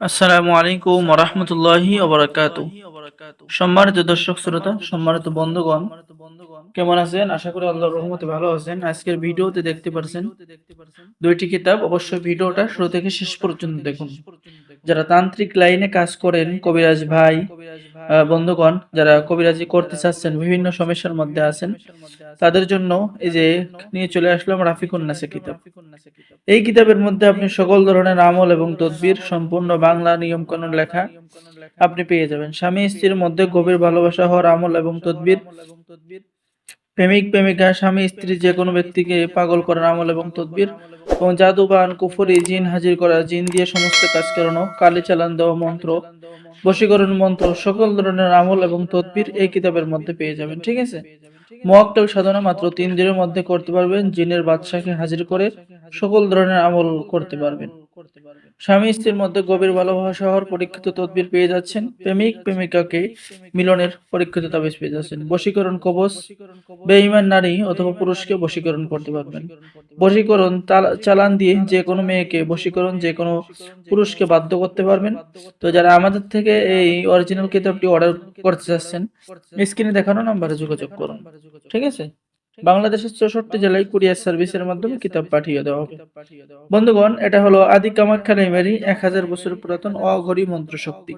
আসসালামু আলাইকুম রহমতুল্লাহি সম্মানিত দর্শক শ্রোতা, সম্মানিত বন্ধুগণ, কেমন আছেন? আশা করি আল্লাহ রহমতে ভালো আছেন। আজকের ভিডিওতে দেখতে পারছেন দুইটি কিতাব। অবশ্যই ভিডিওটা শুরু থেকে শেষ পর্যন্ত দেখুন। যারা তান্ত্রিক লাইনে কাজ করেন, কবিরাজ ভাই বন্ধুগণ, যারা কবিরাজি করতে চাচ্ছেন, বিভিন্ন সমস্যার মধ্যে আছেন, তাদের জন্য এই যে নিয়ে চলে আসলাম রাফিকুন নাসে কিতাব। এই কিতাবের মধ্যে আপনি সকল ধরনের আমল এবং তদবির, সম্পূর্ণ বাংলা নিয়ম কানুন লেখা আপনি পেয়ে যাবেন। স্বামী স্ত্রীর মধ্যে গভীর ভালোবাসা হওয়ার আমল এবং তদবির প্রেমিক, প্রেমিকা, স্বামী, স্ত্রী, যে কোনো ব্যক্তিকে পাগল করার আমল এবং তদবির এবং জাদুবান, কুফরি, জিন, হাজির করা, জিন দিয়ে সমস্ত কাজ করানো, কালি চালান দেওয়া মন্ত্র, বশীকরণ মন্ত্র, সকল ধরনের আমল এবং তদবির এই কিতাবের মধ্যে পেয়ে যাবেন, ঠিক আছে? মোয়াক্কেল সাধনা মাত্র তিন দিনের মধ্যে করতে পারবেন, জিনের বাদশাকে হাজির করে সকল ধরনের আমল করতে পারবেন। স্বামী স্ত্রীর মধ্যে গভীর ভালোবাসা হওয়ার পরীক্ষিত তদবির পেয়ে যাচ্ছেন। প্রেমিক প্রেমিকাকে মিলনের পরীক্ষিত তাবিজ পেয়ে যাচ্ছেন। বশীকরণ কবচ বেঈমান নারী অথবা পুরুষকে বশীকরণ করতে পারবেন। বশীকরণ চালান দিয়ে যে কোনো মেয়েকে বশীকরণ যে কোনো পুরুষকে বাধ্য করতে পারবেন। তো যারা আমাদের থেকে এই অরিজিনাল কিতাবটি অর্ডার করতে চাচ্ছেন স্ক্রিনে দেখানো নাম্বারে যোগাযোগ করুন। ঠিক আছে? বাংলাদেশের চৌষট্টি জেলায় কুরিয়ার সার্ভিসের মাধ্যমে কিতাব পাঠিয়ে দেওয়া হবে বন্ধুগণ এটা হলো আদি কামাখ্যা লাইব্রেরি এক হাজার বছর পুরাতন অঘরী মন্ত্র শক্তি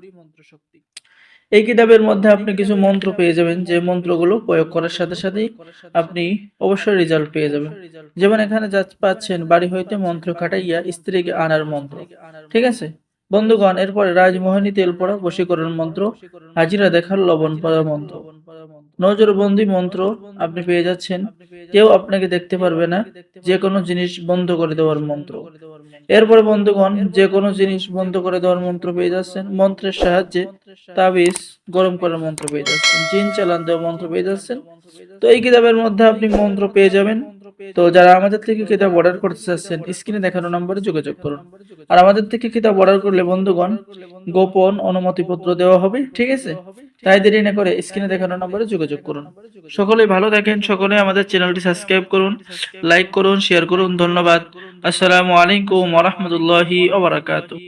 এই কিতাবের মধ্যে আপনি কিছু মন্ত্র পেয়ে যাবেন যে মন্ত্রগুলো প্রয়োগ করার সাথে সাথেই আপনি অবশ্যই রেজাল্ট পেয়ে যাবেন। যেমন এখানে যা পাচ্ছেন বাড়ি হইতে মন্ত্র খাটাইয়া স্ত্রীকে আনার মন্ত্র। ঠিক আছে? বন্ধুগণ এরপরে রাজমোহনী তেল পড়া বশীকরণ মন্ত্র হাজিরা দেখার লবণ পড়া মন্ত্র। নজরবন্দি মন্ত্র আপনি পেয়ে যাচ্ছেন। কেউ আপনাকে দেখতে পারবে না। যে কোনো জিনিস বন্ধ করে দেওয়ার মন্ত্র। এরপরে বন্ধুগণ যে কোনো জিনিস বন্ধ করে দেওয়ার মন্ত্র পেয়ে যাচ্ছেন। মন্ত্রের সাহায্যে তাবিজ গরম করার মন্ত্র পেয়ে যাচ্ছেন। জিন চালান দেওয়ার মন্ত্র পেয়ে যাচ্ছেন। তো এই কিতাবের মধ্যে আপনি মন্ত্র পেয়ে যাবেন। তো যারা আমাদের থেকে কিতাব অর্ডার করতে চাচ্ছেন স্ক্রিনে দেখানো নম্বরে যোগাযোগ করুন। আর আমাদের থেকে কিতাব অর্ডার করলে বন্ধুগণ গোপন অনুমতিপত্র দেওয়া হবে ঠিক আছে? তাই দেরি না করে স্ক্রিনে দেখানো নম্বরে যোগাযোগ করুন। সকলে ভালো থাকেন সকলে আমাদের চ্যানেলটি সাবস্ক্রাইব করুন লাইক করুন শেয়ার করুন ধন্যবাদ। আসসালামু আলাইকুম ওয়া রাহমাতুল্লাহি ওয়া বারাকাতুহু।